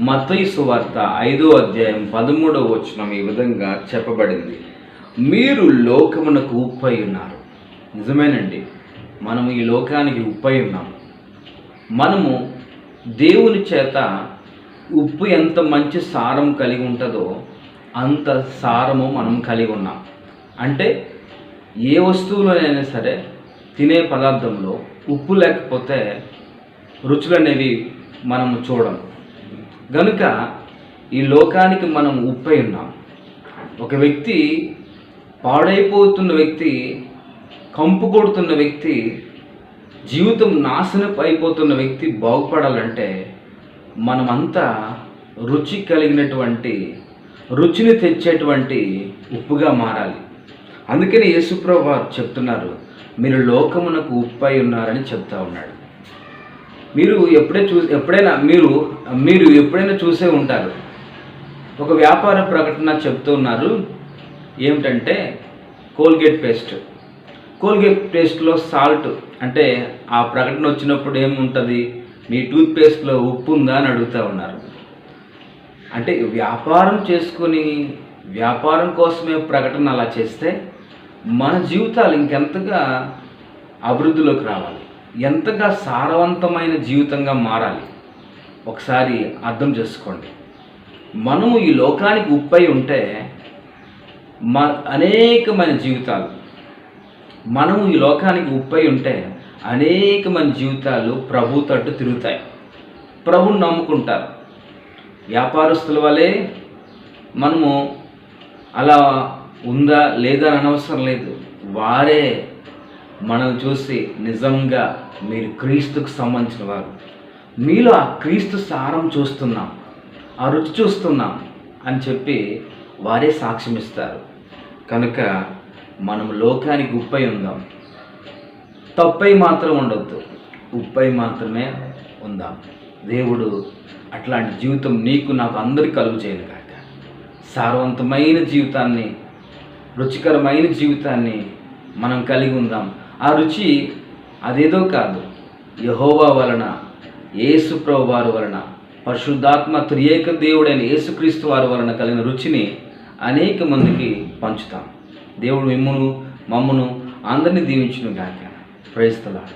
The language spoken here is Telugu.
మతయి సువార్త ఐదో అధ్యాయం పదమూడవ వచనం ఈ విధంగా చెప్పబడింది. మీరు లోకమునకు ఉప్పై ఉన్నారు. నిజమేనండి మనము ఈ లోకానికి ఉప్పై ఉన్నాము మనము దేవుని చేత ఉప్పు ఎంత మంచి సారం కలిగి ఉంటుందో అంత సారము మనం కలిగి ఉన్నాం. అంటే ఏ వస్తువులోనైనా సరే తినే పదార్థంలో ఉప్పు లేకపోతే రుచులు అనేవి మనము చూడము. గనుక ఈ లోకానికి మనం ఉప్పై ఉన్నాం. ఒక వ్యక్తి పాడైపోతున్న వ్యక్తి కంపు కొడుతున్న వ్యక్తి జీవితం నాశనం అయిపోతున్న వ్యక్తి బాగుపడాలంటే మనమంతా రుచి కలిగినటువంటి రుచిని తెచ్చేటువంటి ఉప్పుగా మారాలి. అందుకని యేసుప్రభు వారు చెప్తున్నారు మీరు లోకమునకు ఉప్పై ఉన్నారని చెప్తా ఉన్నాడు. మీరు ఎప్పుడే చూ ఎప్పుడైనా మీరు మీరు ఎప్పుడైనా చూసే ఉంటారు. ఒక వ్యాపార ప్రకటన చెప్తున్నారు ఏమిటంటే కోల్గేట్ పేస్ట్. కోల్గేట్ పేస్ట్లో సాల్ట్ అంటే ఆ ప్రకటన వచ్చినప్పుడు ఏముంటుంది? మీ టూత్పేస్ట్లో ఉప్పు ఉందా అని అడుగుతూ ఉన్నారు. అంటే వ్యాపారం చేసుకొని వ్యాపారం కోసమే ప్రకటన అలా చేస్తే మన జీవితాలు ఇంకెంతగా అభివృద్ధిలోకి రావాలి. ఎంతగా సారవంతమైన జీవితంగా మారాలి? ఒకసారి అర్థం చేసుకోండి. మనము ఈ లోకానికి ఉప్పై ఉంటే మ అనేకమైన జీవితాలు మనము ఈ లోకానికి ఉప్పై ఉంటే అనేకమైన జీవితాలు ప్రభు తట్టు తిరుగుతాయి. ప్రభుని నమ్ముకుంటారు. వ్యాపారస్తుల వలె మనము అలా ఉందా లేదా అని అనవసరం లేదు. వారే మనం చూసి నిజంగా మీరు క్రీస్తుకు సంబంధించిన వారు. మీలో ఆ క్రీస్తు సారం చూస్తున్నాం ఆ రుచి చూస్తున్నాం అని చెప్పి వారే సాక్ష్యం ఇస్తారు. కనుక మనం లోకానికి ఉప్పై ఉందాం. తప్పై మాత్రం ఉండొద్దు. ఉప్పై మాత్రమే ఉందాం. దేవుడు అట్లాంటి జీవితం నీకు నాకు అందరికి కలుగు చేయను కాక సారవంతమైన జీవితాన్ని రుచికరమైన జీవితాన్ని మనం కలిగి ఉందాం. ఆ రుచి అదేదో కాదు. యహోవా వలన యేసు వారి వలన పరిశుద్ధాత్మ త్రియేక దేవుడైన యేసుక్రీస్తు వారి వలన కలిగిన రుచిని అనేక మందికి పంచుతాం. దేవుడు మిమ్మును మమ్మును అందరినీ దీవించును గాక ప్రైస్తలాడు